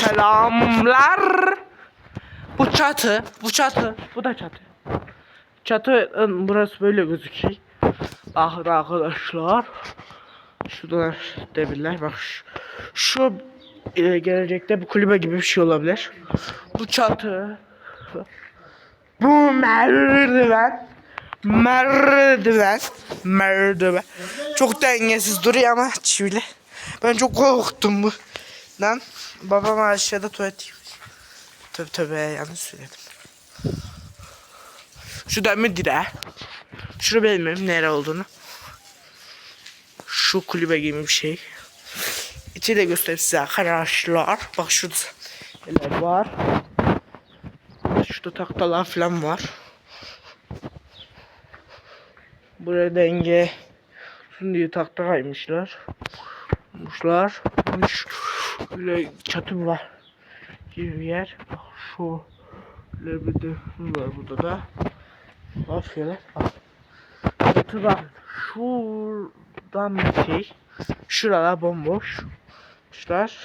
selamlar. Bu çatı, bu çatı, bu da çatı. Çatı burası böyle gözüküyor. Bakın arkadaşlar. Şurada demirler bak şu, şu e, gelecekte bu kulübe gibi bir şey olabilir. Bu çatı. Bu merdiven. Merdiven. Merdiven. Çok dengesiz duruyor ama çivili. Ben çok korktum bu. Lan babam aşağıda tuvalet. Tabi tabi yanlış söyledim. Şu demir direği. Şunu bilmiyorum nere olduğunu. Şu kulübe gibi bir şey. İçi de göstereyim size arkadaşlar. Bak şurada neler var. Şurada taktalar falan var. Buraya denge diye takta kaymışlar. Muşlar. Muş. Böyle çatı var. Bir yer. Bak şu. Bir de var burada da. Bak şöyle. Bak. Çatı var. Şuradan bir şey. Şuralar bomboş. Şuralar.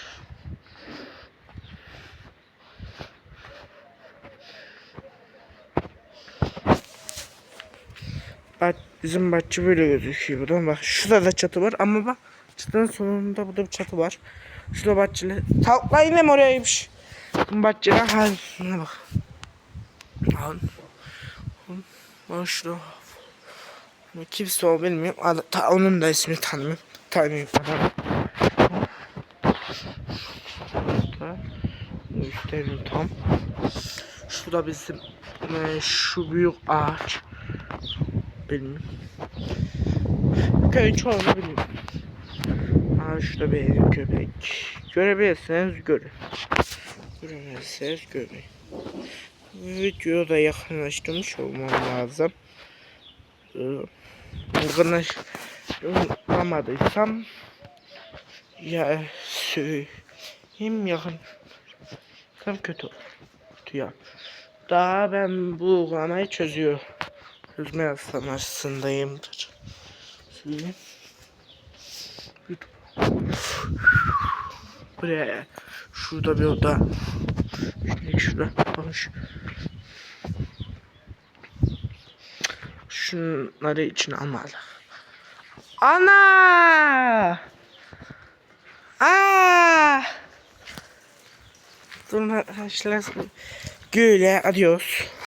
Bak bizim bahçe böyle gözüküyor buradan bak şurada da çatı var ama bak çatının sonunda burada bir çatı var. Şurada bahçeli. Tavuklar yine mi orayaymış? Bu bahçeler haline bak. Al. Bak şurada. Kimse o bilmiyorum. Ad- Ta, onun da ismini tanımıyorum. Tanımıyorum. Göstereyim tam. Şurada bizim e, şu büyük ağaç. Bilmiyorum. Köyün çoğunu bilmiyorum. Aa şurada benim köpek. Görebilirseniz görün. Göremezseniz görmeyin. Videoyu da yakınlaştırmış olmam lazım. Ee, Yakınlaştıramadıysam ya söyleyeyim yakın tam kötü ya. Daha ben bu uygulamayı çözüyor. Çözme aşamasındayımdır. Söyleyeyim. YouTube. Buraya şurada bir oda. Şimdi şurada konuş. Şunları içine almalı. Ana! Aa! Durun arkadaşlar. Güle adios.